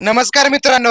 नमस्कार मित्रांनो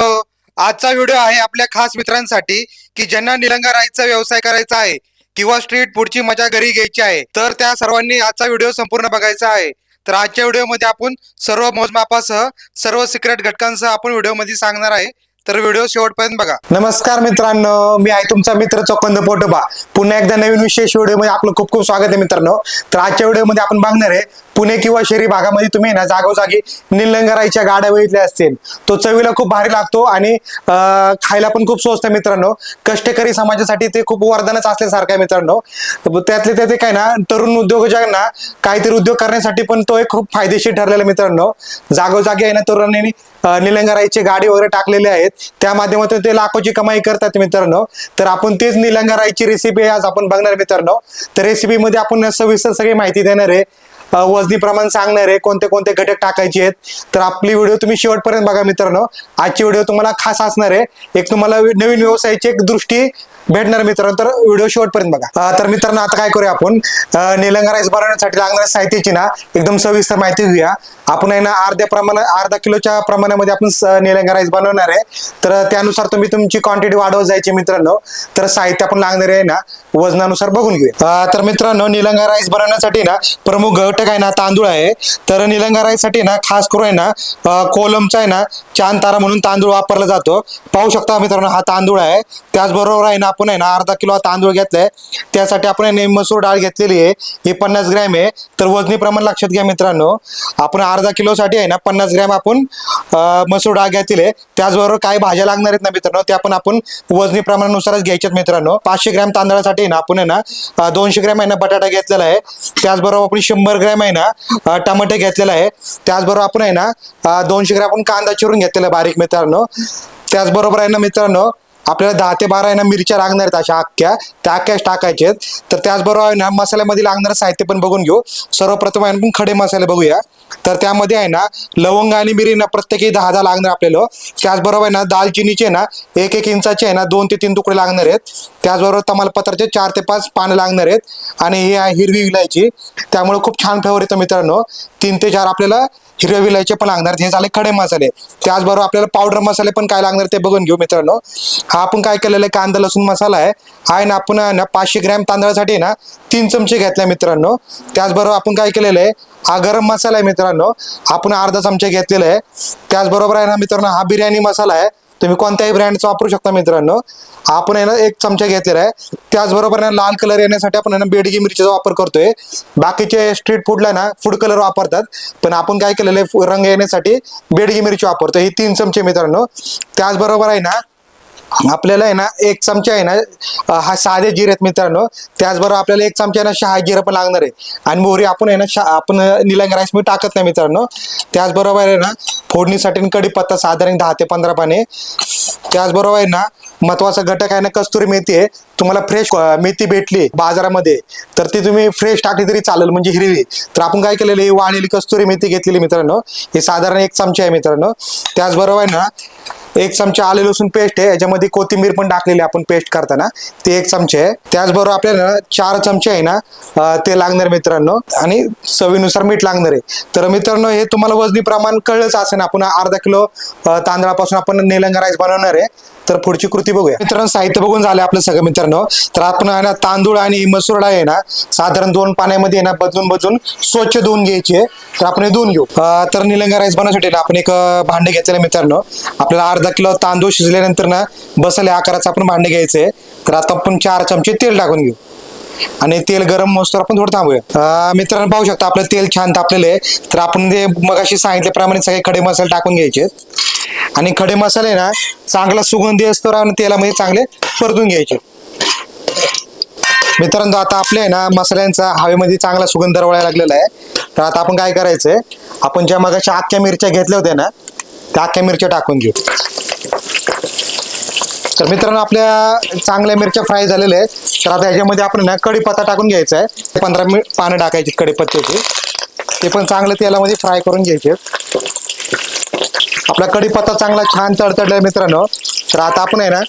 आजचा व्हिडिओ आहे आपल्या खास मित्रांसाठी की ज्यांना निलंगा राईचा व्यवसाय करायचा आहे किंवा स्ट्रीट फूडची मजा घरी घ्यायची आहे तर त्या सर्वांनी आजचा व्हिडिओ संपूर्ण बघायचा आहे. तर आजच्या व्हिडिओमध्ये आपण सर्व मोजमापासह सर्व सिक्रेट घटकांसह आपण व्हिडिओमध्ये सांगणार आहे. तर व्हिडिओ शेवटपर्यंत बघा. नमस्कार मित्रांनो मी आहे तुमचा मित्र चोकंद पोटोबा. पुन्हा एकदा नवीन विशेष व्हिडिओमध्ये आपलं खूप खूप स्वागत आहे मित्रांनो. तर आजच्या व्हिडिओमध्ये आपण बघणार आहे पुणे किंवा शहरी भागामध्ये तुम्ही ना जागोजागी निलंगराईच्या गाड्या बघितल्या असतील. तो चवीला खूप भारी लागतो आणि खायला पण खूप स्वस्त आहे मित्रांनो. कष्टकरी समाजासाठी ते खूप वरदानच असल्यासारखं आहे मित्रांनो. त्यातले त्यात काय ना तरुण उद्योजकांना काहीतरी उद्योग करण्यासाठी पण तो एक खूप फायदेशीर ठरलेला मित्रांनो. जागोजागी आहे ना तरुणांनी निलंगराईची गाडी वगैरे टाकलेले आहेत. त्या माध्यमातून ते लाखोची कमाई करतात मित्रांनो. तर आपण तेच निलंगराईची रेसिपी आज आपण बघणार मित्रांनो. तर रेसिपीमध्ये आपण सविस्तर सगळी माहिती देणार आहे. वजनी प्रमाण सांगणार आहे. कोणते कोणते घटक टाकायचे आहेत. तर आपली व्हिडिओ तुम्ही शेवटपर्यंत बघा मित्रांनो. आजची व्हिडिओ तुम्हाला खास असणार आहे. एक तुम्हाला नवीन व्यवसायाची एक दृष्टी भेटणार मित्रांनो. तर व्हिडिओ शेवटपर्यंत बघा. तर मित्रांनो आता काय करूया आपण? निलंगा राईस बनवण्यासाठी लागणाऱ्या साहित्याची ना एकदम सविस्तर माहिती घेऊया. आपण आहे ना अर्ध्या प्रमाणात अर्धा किलोच्या प्रमाणामध्ये आपण स- निलंगा राईस बनवणार आहे. तर त्यानुसार तुम्ही तुमची क्वांटिटी वाढवत जायची मित्रांनो. तर साहित्य आपण लागणार आहे ना वजनानुसार बघून घेऊया. तर मित्रांनो निलंगा राईस बनवण्यासाठी ना प्रमुख घटक आहे ना तांदूळ आहे. तर निलंगा राईससाठी ना खास करून आहे ना कोलमचा आहे ना चांद तारा म्हणून तांदूळ वापरला जातो. पाहू शकता मित्रांनो हा तांदूळ आहे. त्याचबरोबर आहे ना आपण आहे ना अर्धा किलो तांदूळ घेतलाय. त्यासाठी आपण आहे मसूर डाळ घेतलेली आहे. ही पन्नास ग्रॅम आहे. तर वजनी प्रमाण लक्षात घ्या मित्रांनो. आपण अर्धा किलोसाठी आहे ना पन्नास ग्रॅम आपण मसूर डाळ घेतलेली आहे. त्याचबरोबर काही भाज्या लागणार आहेत ना मित्रांनो त्या पण आपण वजनी प्रमाणानुसारच घ्यायच्यात मित्रांनो. पाचशे ग्रॅम तांदळासाठी आहे ना आपण आहे ना दोनशे ग्रॅम आहे ना बटाटा घेतलेला आहे. त्याचबरोबर आपण शंभर ग्रॅम आहे ना टमाटे घेतलेला आहे. त्याचबरोबर आपण आहे ना दोनशे ग्रॅम आपण कांदा चिरून घेतलेला आहे बारीक मित्रांनो. त्याचबरोबर आहे ना मित्रांनो आपल्याला दहा ते बारा आहे ना मिरच्या लागणार आहेत अशा अख्ख्या त्या अख्ख्याच टाकायच्या आहेत. तर त्याचबरोबर आहे ना मसाल्यामध्ये लागणारं साहित्य पण बघून घेऊ. सर्वप्रथम आहे ना खडे मसाले बघूया. तर त्यामध्ये आहे ना लवंग आणि मिरी ना प्रत्येकी दहा दहा लागणार आपल्याला. त्याचबरोबर आहे ना दालचिनीचे ना एक एक इंचाचे आहे ना दोन ते तीन तुकडे लागणार आहेत. त्याचबरोबर तमालपत्राचे चार ते पाच पानं लागणार आहेत. आणि हे आहे हिरवी विलायची. त्यामुळे खूप छान फ्लेवर येतं मित्रांनो. तीन ते चार आपल्याला हिरव्या विलायचे पण लागणार हे झाले खडे मसाले. त्याचबरोबर आपल्याला पावडर मसाले पण काय लागणार ते बघून घेऊ मित्रांनो. हा आपण काय केलेलं आहे? कांदा लसूण मसाला आहे. हा आहे ना आपण ना पाचशे ग्रॅम तांदळासाठी ना तीन चमचे घेतले मित्रांनो. त्याचबरोबर आपण काय केलेलं आहे? हा गरम मसाला आहे मित्रांनो. आपण अर्धा चमचा घेतलेला आहे. त्याचबरोबर आहे ना मित्रांनो हा बिर्याणी मसाला आहे. तुम्ही कोणत्याही ब्रँडचा वापरू शकता मित्रांनो. आपण आहे ना एक चमचा घेतलेला आहे. त्याचबरोबर ना लाल कलर येण्यासाठी आपण आहे ना बेडगी मिरचीचा वापर करतोय. बाकीचे स्ट्रीट फूडला ना फूड कलर वापरतात. पण आपण काय केलेलं आहे? रंग येण्यासाठी बेडगी मिरची वापरतो ही तीन चमचे मित्रांनो. त्याचबरोबर आहे ना आपल्याला आहे ना एक चमचा आहे ना हा साधे जिरे आहेत मित्रांनो. त्याचबरोबर आपल्याला एक चमचा आहे ना शहा जिरं पण लागणार आहे. आणि मोहरी आपण आहे ना शा आपण निलंग राईस मी टाकत नाही मित्रांनो. त्याचबरोबर आहे ना फोडणीसाठी कढीपत्ता साधारण दहा ते पंधरा पाने. त्याचबरोबर आहे ना महत्त्वाचा घटक आहे ना कस्तुरी मेथी आहे. तुम्हाला फ्रेश मेथी भेटली बाजारामध्ये तर ती तुम्ही फ्रेश टाकली तरी चालेल म्हणजे हिरवी. तर आपण काय केलेलं ही वाळलेली कस्तुरी मेथी घेतलेली मित्रांनो. हे साधारण एक चमचा आहे मित्रांनो. त्याचबरोबर आहे ना एक चमचा आले लसूण पेस्ट आहे. याच्यामध्ये कोथिंबीर पण टाकलेली आपण पेस्ट करताना. ते एक चमचे आहे. त्याचबरोबर आपल्याला चार चमचे आहे ना ते लागणार मित्रांनो. आणि चवीनुसार मीठ लागणार आहे. तर मित्रांनो हे तुम्हाला वजनी प्रमाण कळलंच असेल आपण अर्धा किलो तांदळापासून आपण निलंगा राईस बनवणार आहे. तर पुढची कृती बघूया. मित्रांनो साहित्य बघून झाले आपलं सगळं मित्रांनो. तर आपण आहे ना तांदूळ आणि मसूर डाळ आहे ना साधारण दोन पाण्यामध्ये आहे ना बदलून बदलून स्वच्छ धुवून घ्यायची आहे. तर आपण हे धुवून घेऊ. तर निलंगा राईस बनवण्यासाठी ना आपण एक भांडे घ्यायचं मित्रांनो. आपल्याला अर्धा किलो तांदूळ शिजल्यानंतर ना बसल्या आकाराचं आपण भांडे घ्यायचंय तर आता आपण चार चमचे तेल टाकून घेऊ. आणि तेल गरम मोसतर आपण थोडं थांबूया. मित्रांनो पाहू शकता आपलं तेल छान तापलेलं आहे. तर आपण ते मगाशी सांगितल्याप्रमाणे सगळे खडे मसाले टाकून घ्यायचे. आणि खडे मसाले ना चांगला सुगंधी असतो आणि तेलामध्ये चांगले परतून घ्यायचे. मित्रांनो आता आपले ना मसाल्यांचा हवेमध्ये चांगला सुगंध दरवळायला लागलेला आहे. तर आता आपण काय करायचंय आपण ज्या मगाच्या अख्ख्या मिरच्या घेतल्या होत्या ना त्या अख्ख्या मिरच्या टाकून घेऊ. तर मित्रांनो आपल्या चांगल्या मिरच्या फ्राय झालेल्या आहेत. तर आता ह्याच्यामध्ये आपण ना कढीपत्ता टाकून घ्यायचा आहे. पंधरा मिनिट पानं टाकायची कढीपत्त्याची ते पण चांगलं तेलामध्ये फ्राय करून घ्यायचे आपला कढीपत्ता चांगला छान तडतडला मित्रांनो. तर आता आपण आहे ना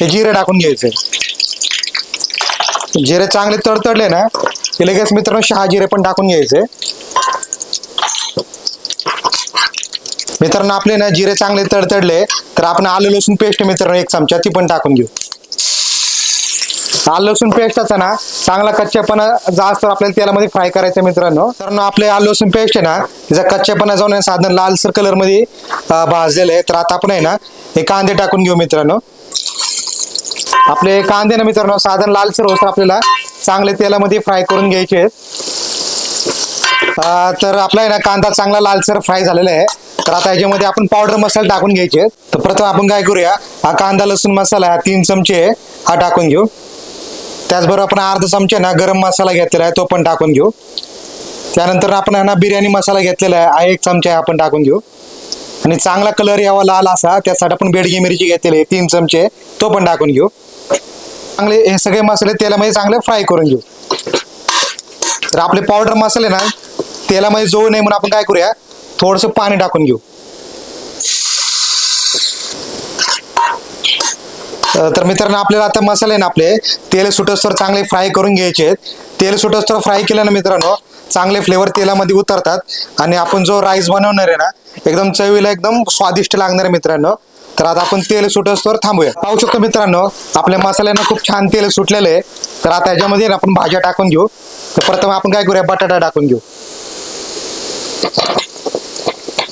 हे जिरे टाकून घ्यायचे. जिरे चांगले तडतडले ना की लगेच मित्रांनो शहा जिरे पण टाकून घ्यायचे. मित्रांनो आपले ना जिरे चांगले तडतडले तर आपण आलं लसूण पेस्ट मित्रांनो एक चमचा ती पण टाकून घेऊ. आलं लसूण पेस्टचा ना चांगला कच्चेपणा जास्त आपल्याला तेलामध्ये फ्राय करायचं मित्रांनो. तर आपले आलं लसूण पेस्ट आहे ना त्याचा कच्चेपणा जाऊन साधारण लालसर कलरमध्ये भाजलेलं आहे. तर आता आपण आहे ना हे कांदे टाकून घेऊ मित्रांनो. आपले कांदे ना मित्रांनो साधारण लालसर होत आपल्याला चांगले तेलामध्ये फ्राय करून घ्यायचे आहेत. तर आपला आहे ना कांदा चांगला लालसर फ्राय झालेला आहे. तर आता याच्यामध्ये आपण पावडर मसाला टाकून घ्यायचे. तर प्रथम आपण काय करूया? हा कांदा लसूण मसाला हा तीन चमचे आहे, हा टाकून घेऊ. त्याचबरोबर आपण अर्धा चमचे ना गरम मसाला घेतलेला आहे तो पण टाकून घेऊ. त्यानंतर आपण आहे ना बिर्याणी मसाला घेतलेला आहे हा एक चमचा आपण टाकून घेऊ. आणि चांगला कलर यावा लाल असा त्यासाठी आपण बेडगी मिरची घेतलेली आहे तीन चमचे तो पण टाकून घेऊ. चांगले हे सगळे मसाले तेलामध्ये चांगले फ्राय करून घेऊ. तर आपले पावडर मसाले ना तेलामध्ये जोडू नये म्हणून आपण काय करूया? थोडस पाणी टाकून घेऊ. तर मित्रांनो आपल्याला आता मसाले ना आपले. तेल सुटस्तर चांगले फ्राय करून घ्यायचे आहेत. तेल सुटस्तर फ्राय केल्यानं मित्रांनो चांगले फ्लेवर तेलामध्ये उतरतात. आणि आपण जो राईस बनवणार आहे ना एकदम चवीला एकदम स्वादिष्ट लागणार आहे मित्रांनो. तर आता आपण तेल सुटस्तर थांबूया. पाहू शकतो मित्रांनो आपल्या मसाल्यांना खूप छान तेल सुटलेलं आहे. तर आता याच्यामध्ये ना आपण भाज्या टाकून घेऊ. तर प्रथम आपण काय करूया? बटाटा टाकून घेऊ.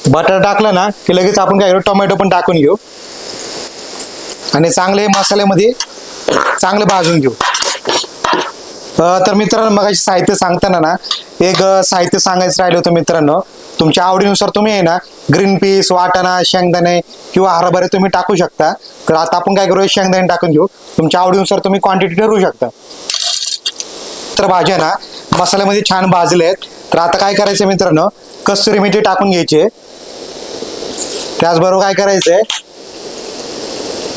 बटाटा टाकला ना की लगेच आपण काय करू टोमॅटो पण टाकून घेऊ. आणि चांगले मसाल्यामध्ये चांगले भाजून घेऊ. तर मित्रांनो मग साहित्य सांगताना ना एक साहित्य सांगायचं राहिलं होतं मित्रांनो. तुमच्या आवडीनुसार तुम्ही आहे ना ग्रीन पीस वाटाणा शेंगदाणे किंवा हरभरे तुम्ही टाकू शकता. तर आता आपण काय करूया शेंगदाणे टाकून घेऊ. तुमच्या आवडीनुसार तुम्ही क्वांटिटी ठरवू शकता. तर भाज्या ना मसाल्यामध्ये छान भाजले आहेत तर आता काय करायचं मित्रांनो कसुरी मेथी टाकून घ्यायची त्याचबरोबर काय करायचंय?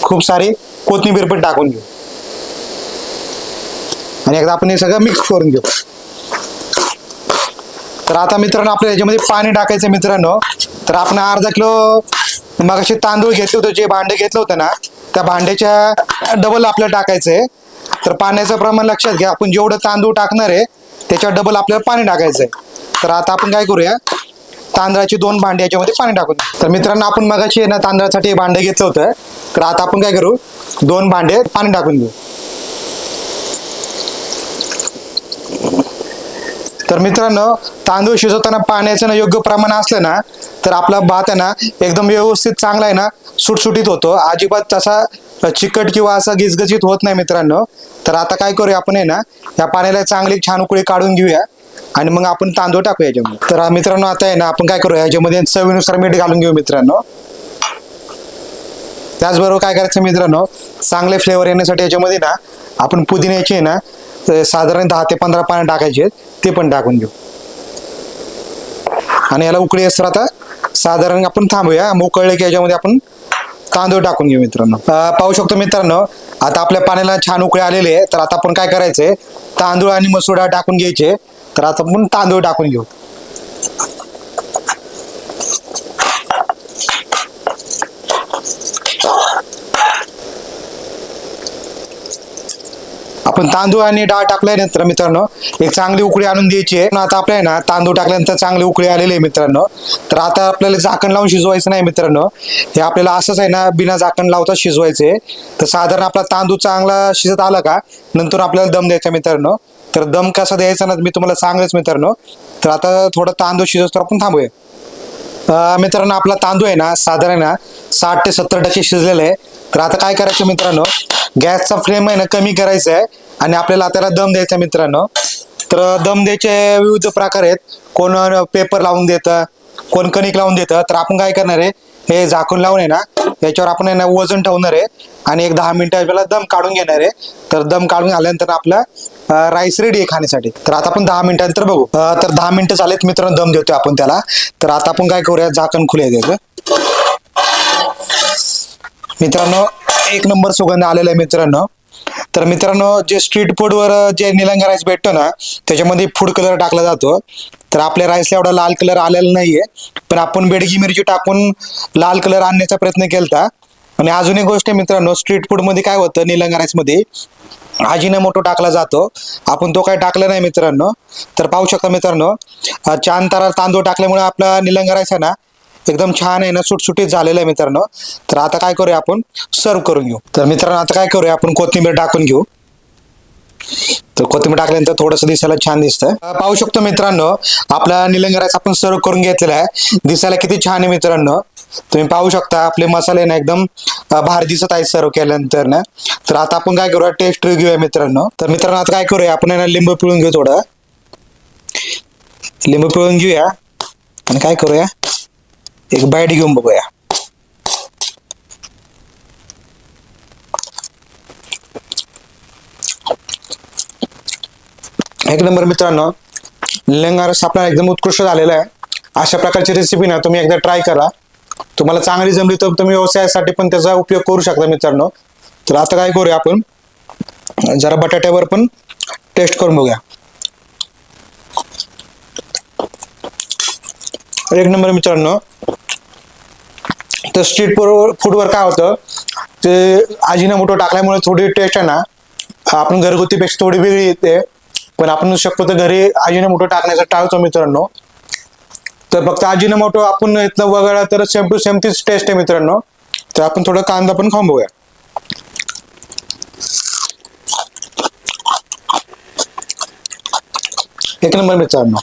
खूप सारी कोथिंबीर पण टाकून घेऊ. आणि एकदा आपण हे सगळं मिक्स करून घेऊ. तर आता मित्रांनो आपल्या याच्यामध्ये पाणी टाकायचं मित्रांनो. तर आपण अर्धा किलो मग तांदूळ घेतले होते जे भांडे घेतलं होतं ना त्या भांड्याच्या डबल आपल्याला टाकायचंय. तर पाण्याचं प्रमाण लक्षात घ्या आपण जेवढं तांदूळ टाकणार आहे त्याच्यावर डबल आपल्याला पाणी टाकायचंय. तर आता आपण काय करूया तांदळाची दोन भांडी याच्यामध्ये पाणी टाकून देऊ. तर मित्रांनो आपण मगाशी आहे ना तांदळासाठी भांडे घेतलं होतं. तर आता आपण काय करू? दोन भांडे पाणी टाकून घेऊ तर मित्रांनो तांदूळ शिजवताना पाण्याचं ना योग्य प्रमाण असलं ना तर आपला भात आहे ना एकदम व्यवस्थित चांगला आहे ना सुटसुटीत होतो. अजिबात तसा चिकट किंवा असा गिजगजीत होत नाही मित्रांनो. तर आता काय करूया आपण आहे ना या पाण्याला चांगली छान उकळी काढून घेऊया. आणि मग आपण तांदूळ टाकू याच्यामध्ये. तर मित्रांनो आता आहे ना आपण काय करूया याच्यामध्ये चवीनुसार मीठ घालून घेऊ मित्रांनो. त्याचबरोबर काय करायचं मित्रांनो चांगले फ्लेवर येण्यासाठी याच्यामध्ये ना आपण पुदिन्याची आहे ना साधारण दहा ते पंधरा पानं टाकायचे आहेत ते पण टाकून घेऊ. आणि याला उकळी असतं आता साधारण आपण थांबूया मोकळले की याच्यामध्ये आपण तांदूळ टाकून घेऊ मित्रांनो. पाहू शकतो मित्रांनो आता आपल्या पाण्याला छान उकळे आलेले आहे तर आता आपण काय करायचंय तांदूळ आणि मसूर डाळ टाकून घ्यायचे. तर आता आपण तांदूळ टाकून घेऊ. आपण तांदूळ आणि डाळ टाकल्यानंतर मित्रांनो एक चांगली उकळी आणून द्यायची आहे. आता आपल्या ना तांदूळ टाकल्यानंतर चांगली उकळी आलेली आहे मित्रांनो. तर आता आपल्याला झाकण लावून शिजवायचं नाही मित्रांनो. हे आपल्याला असंच आहे ना बिना झाकण लावता शिजवायचं आहे तर साधारण आपला तांदूळ चांगला शिजत आला का नंतर आपल्याला दम द्यायचा मित्रांनो. तर दम कसा द्यायचा ना मी तुम्हाला सांगेच मित्रांनो. तर आता थोडं तांदूळ शिजवतो तर आपण थांबूया. मित्रांनो आपला तांदूळ आहे ना साधारण ना साठ ते सत्तर टक्के शिजलेला आहे. तर आता काय करायचं मित्रांनो गॅसचा फ्लेम आहे ना कमी करायचा आहे आणि आपल्याला त्याला दम द्यायचा आहे मित्रांनो. तर दम द्यायचे विविध प्रकार आहेत. कोण पेपर लावून देतं कोण कणिक लावून देतं. तर आपण काय करणार आहे हे झाकून लावून आहे ना याच्यावर आपण आहे ना वजन ठेवणार आहे. आणि एक दहा मिनिटं आपल्याला दम काढून घेणार आहे. तर दम काढून आल्यानंतर आपला राईस रेडी आहे खाण्यासाठी. तर आता आपण दहा मिनिटानंतर बघू. तर दहा मिनिटं झालेत मित्रांनो दम देतोय आपण त्याला. तर आता आपण काय करूया झाकण खुले द्यायचं मित्रांनो एक नंबर सुगंध आलेला आहे मित्रांनो. तर मित्रांनो जे स्ट्रीट फूडवर जे निलंगा राईस भेटतो ना त्याच्यामध्ये फूड कलर टाकला जातो. तर आपल्या राईसला एवढा लाल कलर आलेला नाहीये. पण आपण बेडगी मिरची टाकून लाल कलर आणण्याचा प्रयत्न केलता. आणि अजून एक गोष्ट आहे मित्रांनो स्ट्रीट फूडमध्ये काय होतं निलंगा राईस मध्ये मोठो टाकला जातो. आपण तो काय टाकला नाही मित्रांनो. तर पाहू शकता मित्रांनो चान तारा तांदूळ टाकल्यामुळे आपला निलंग राईस आहे ना? एकदम छान आहे ना सुटसुटीत झालेलं आहे मित्रांनो. तर आता काय करूया आपण? सर्व करून घेऊ. तर मित्रांनो आता काय करूया आपण? कोथिंबीर टाकून घेऊ. तर कोथिंबीर टाकल्यानंतर थोडंसं दिसायला छान दिसतं पाहू शकतो मित्रांनो आपला निलंगराचा आपण सर्व करून घेतलेला आहे. दिसायला किती छान आहे मित्रांनो. तुम्ही पाहू शकता आपले मसाले ना एकदम भार भारी दिसत आहेत सर्व केल्यानंतर ना. तर आता आपण काय करूया टेस्ट घेऊया मित्रांनो. तर मित्रांनो आता काय करूया आपण ना लिंबू पिळून घेऊ थोडं. लिंबू पिळून घेऊया. आणि काय करूया एक बाईट घेऊन बघूया. एक नंबर मित्रांनो लिंगा रस एकदम उत्कृष्ट झालेला आहे. अशा प्रकारची रेसिपी ना तुम्ही एकदा ट्राय करा. तुम्हाला चांगली जमली तर तुम्ही व्यवसायासाठी पण त्याचा उपयोग करू शकता मित्रांनो. तर आता काय करूया आपण? जरा बटाट्यावर पण टेस्ट करून बघूया. एक नंबर मित्रांनो तर स्ट्रीट फूडवर काय होतं? ते मोठं टाकल्यामुळे थोडी टेस्ट आहे ना आपण घरगुतीपेक्षा थोडी वेगळी येते. पण आपण शक्यतो घरी मोठं टाकण्याचं टाळतो मित्रांनो. तर फक्त मोठं आपण इथलं वगळा तर सेम टू सेम तीच टेस्ट आहे मित्रांनो. तर आपण थोडं कांदा पण खाऊन बघूया एक नंबर मित्रांनो.